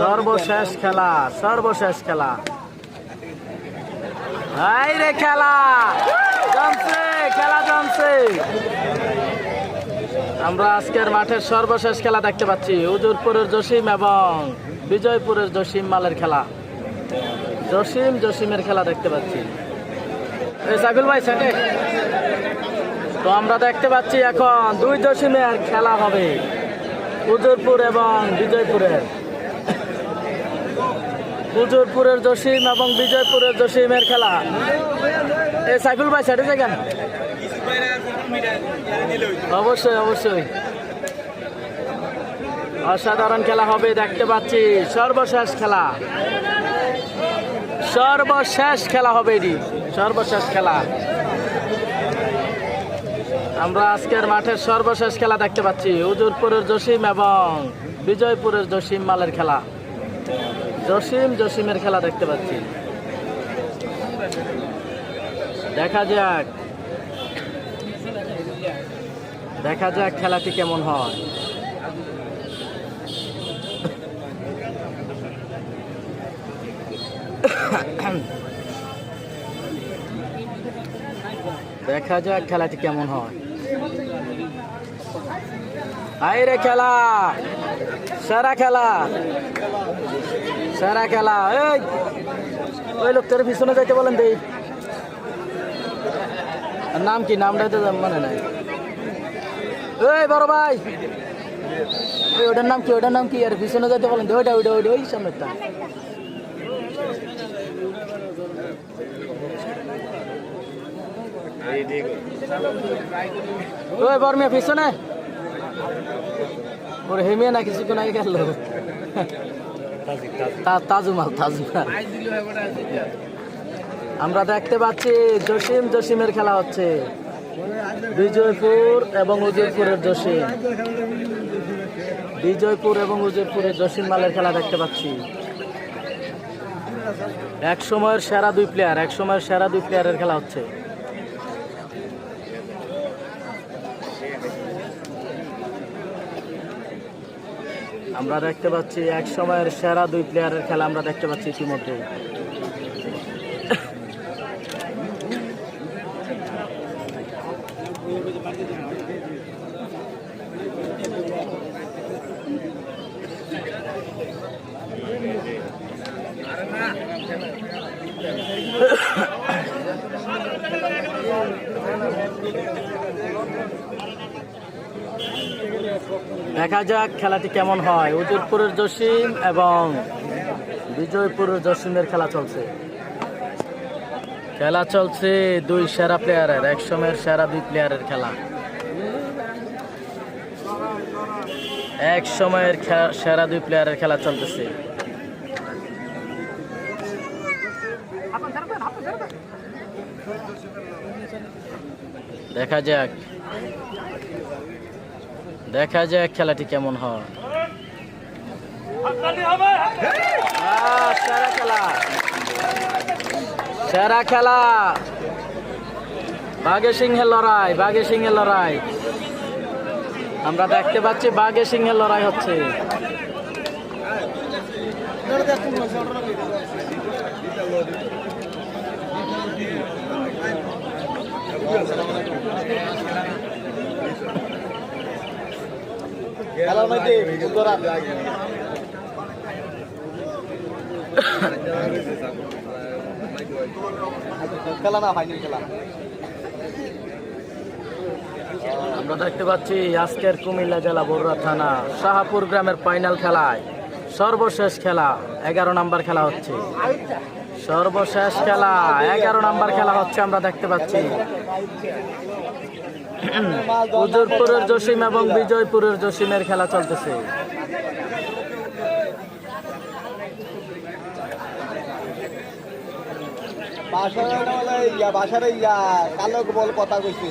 সর্বশেষ খেলা সর্বশেষ খেলা। এই রে খেলা! জমছে খেলা জমছে। আমরা আজকের মাঠের সর্বশেষ খেলা দেখতে পাচ্ছি। উজুরপুরের জসিম এবং বিজয়পুরের জসিম মালের খেলা। জসিম জসিমের খেলা দেখতে পাচ্ছি। এই সাইকুল ভাই সাথে তো আমরা দেখতে পাচ্ছি এখন দুই জসিমের খেলা হবে। উজুরপুর এবং বিজয়পুরের। উজুরপুরের জসিম এবং বিজয়পুরের জসিমের খেলা। এই সাইকুল ভাই, সাইডে দেখেন অবশ্যই অবশ্যই। অসাধারণ খেলা হবে, দেখতে পাচ্ছি। সর্বশেষ খেলা। সর্বশেষ খেলা হবে এটি। সর্বশেষ খেলা। আমরা আজকের মাঠের সর্বশেষ খেলা দেখতে পাচ্ছি। উজুরপুরের জসিম এবং বিজয়পুরের জসিম মালের খেলা। জসিম জসিমের খেলা দেখতে পাচ্ছি। দেখা যাক। দেখা যাক খেলাটি কেমন হয়। দেখা যাক খেলাটি কেমন হয়। আই রে খেলা। সেরা খেলা। সেরা খেলা। এই, ওই লোকটার পিছনে যাইতে বলেন দেই। নাম কি? নামটা তো মানে নাই। এই, বড় ভাই। ওই ওটার নাম কি? ওটার নাম কি? আর পিছনে যাইতে বলেন দে ওইটা ওইটা ওইটা, ওই সামনেরটা। ওই বর্মিয়া, পিছনে। ওরে হেমিয়া না কিছুক্ষণ আগে গেল? তাজুমাল তাজুমাল আমরা দেখতে পাচ্ছি জসিম, জসিমের খেলা হচ্ছে। বিজয়পুর এবং উজয়পুরের জসিম। বিজয়পুর এবং উজয়পুরের জসিম মালের খেলা দেখতে পাচ্ছি। এক সময়ের সেরা দুই প্লেয়ার এক সময়ের সেরা দুই প্লেয়ারের খেলা হচ্ছে। আমরা দেখতে পাচ্ছি এক সময়ের সেরা দুই প্লেয়ারের খেলা আমরা দেখতে পাচ্ছি ইতিমধ্যে দেখা যাক খেলাটি কেমন হয়। উদয়পুরের জসিম এবং বিজয়পুরের জসিমের খেলা চলছে। খেলা চলছে দুই সেরা প্লেয়ারের এক সময়ের সেরা দুই প্লেয়ারের খেলা। এক সময়ের সেরা দুই প্লেয়ারের খেলা চলতেছে। দেখা যাক। দেখা যাক খেলাটি কেমন হয়। সেরা খেলা। সেরা খেলা। বাঘে সিংহের লড়াই বাঘে সিংহের লড়াই। আমরা দেখতে পাচ্ছি বাঘে সিংহের লড়াই হচ্ছে। খেলার মধ্যে খেলা না ফাইনাল খেলা। আমরা দেখতে পাচ্ছি আজকের কুমিল্লা জেলা বড়ুয়া থানা, শাহাপুর গ্রামের ফাইনাল খেলায় সর্বশেষ খেলা, এগারো নাম্বার খেলা হচ্ছে। সর্বশেষ খেলা, এগারো নাম্বার খেলা হচ্ছে, আমরা দেখতে পাচ্ছি। উদয়পুরের জসিম এবং বিজয়পুরের জসিমের খেলা চলতেছে। বাসার ইয়া কালো বল কথা কইছে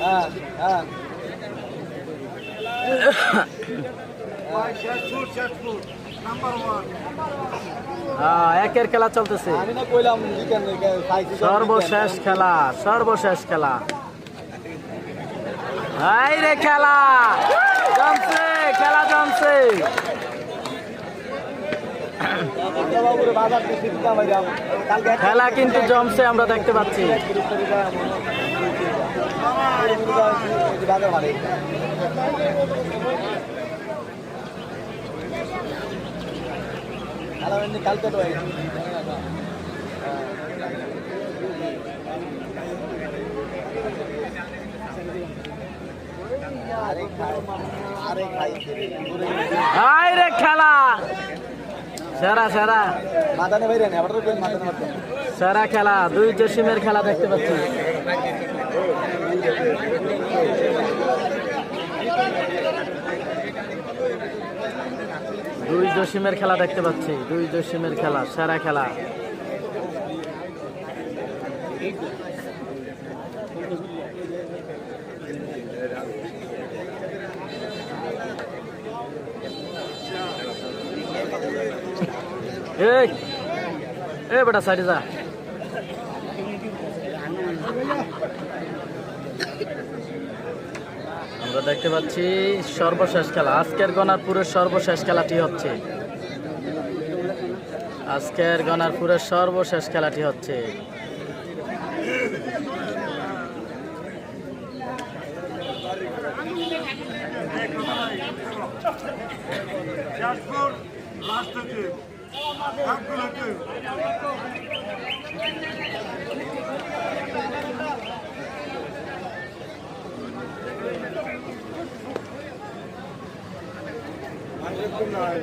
হ্যাঁ হ্যাঁ, হ্যাঁ, একের খেলা চলতেছে। সর্বশেষ খেলা সর্বশেষ খেলা। রে খেলা! জমছে খেলা জমছে। খেলা কিন্তু জমছে আমরা দেখতে পাচ্ছি। খাই হাই রে খেলা। সেরা সেরা। মাদানে বাইরে তো মাদানে মারতে খেলা, দুই জসিমের খেলা দেখতে পাচ্ছি। দুই জসিমের খেলা দেখতে পাচ্ছি। দুই জসিমের খেলা, সেরা খেলা। এই এ বেটা সাইডে যা। আমরা দেখতে পাচ্ছি সর্বশেষ খেলা। আজকের গনারপুরের সর্বশেষ খেলাটি হচ্ছে। আজকের গনারপুরের সর্বশেষ খেলাটি হচ্ছে। చెప్తున్నారు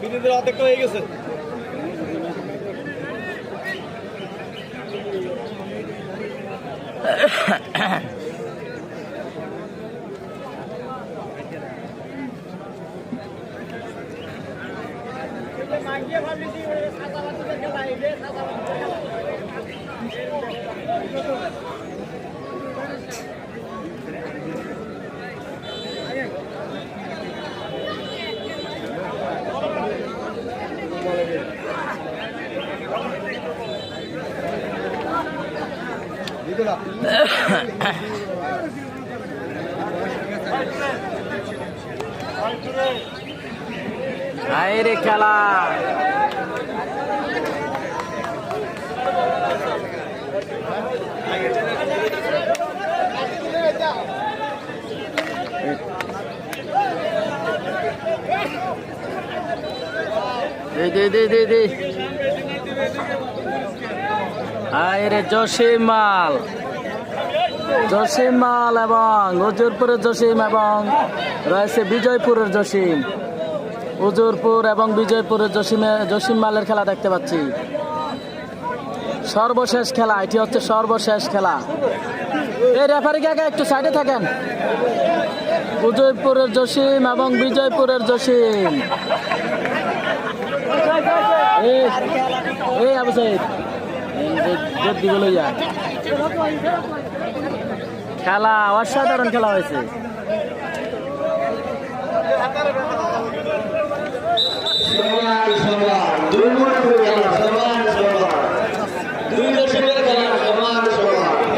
বিনোদের অর্ধেকটা হয়ে গেছে। হাই রে খেলা। দে দে দে দে দে। হাই রে জসিম মাল। জসিম মাল এবং উজুরপুরের জসিম এবং রয়েছে বিজয়পুরের জসিম। উজুরপুর এবং বিজয়পুরের জসিমে জসিম মালের খেলা দেখতে পাচ্ছি। সর্বশেষ খেলা, এটি হচ্ছে সর্বশেষ খেলা। এই রেফারি কাকা একটু সাইডে থাকেন? উদয়পুরের জসিম এবং বিজয়পুরের জসিম। এই- খেলা, অসাধারণ খেলা হয়েছে।